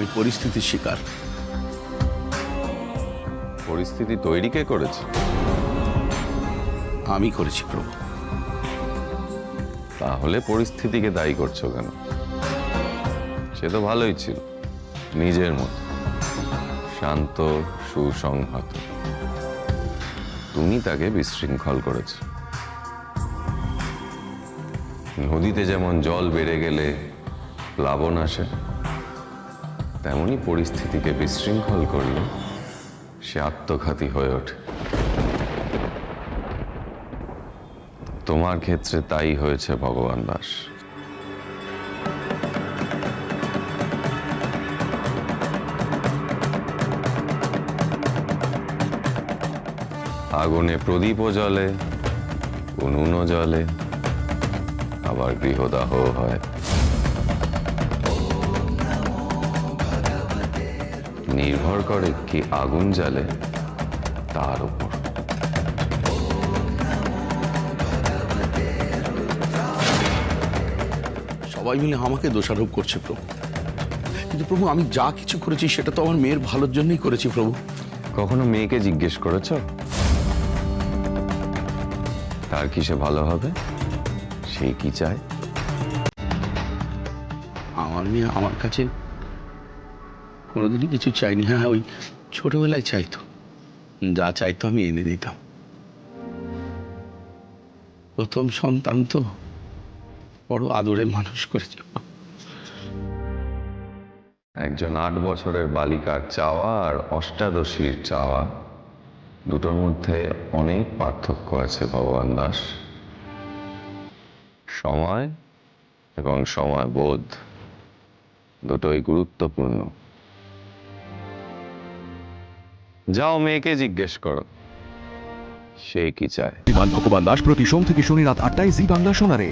আমি পরিস্থিতির শিকার। পরিস্থিতি তৈরি কে করেছে? আমি করেছি প্রভু। তাহলে পরিস্থিতিকে দায়ী করছ কেন? সে তো ভালোই ছিল নিজের মতো। শান্ত সুসংহত। তুমি তাকে বিশৃঙ্খল করেছ। নদীতে যেমন জল বেড়ে গেলে প্লাবন আসে তেমনি পরিস্থিতিকে বিশৃঙ্খল করলে সে আত্মঘাতী হয়ে ওঠে। তোমার ক্ষেত্রে তাই হয়েছে ভগবান দাস। আগুনে প্রদীপও জ্বলে, উনুনও জ্বলে, আবার গৃহদাহ হয়। নির্ভর করে কি আগুন জ্বালে তার উপর। সবাই মিলে আমাকে দোষারোপ করছে প্রভু। কিন্তু প্রভু আমি যা কিছু করেছি সেটা তো আমার মেয়ের ভালোর জন্যই করেছি প্রভু। কখনো মেয়েকে জিজ্ঞেস করেছ? তার কিসে ভালো হবে? সে কি চায়? আমার মেয়ে আমার কাছে কোনোদিনই কিছু চাইনি। হ্যাঁ ওই ছোটবেলায় চাইতো। যা চাইতো আমি এনে দিতাম। প্রথম সন্তান তো বড় আদরে মানুষ করেছে। একজন আট বছরের বালিকার চাওয়া আর অষ্টাদশীর চাওয়া, দুটোর মধ্যে অনেক পার্থক্য আছে ভগবান দাস। সময় এবং সময় বোধ, দুটোই গুরুত্বপূর্ণ। যাও মেয়েকে জিজ্ঞেস করো। সে কি চায়? ভগবান দাস প্রতি সোম থেকে শনি রাত আটটায় জি বাংলা শোনারে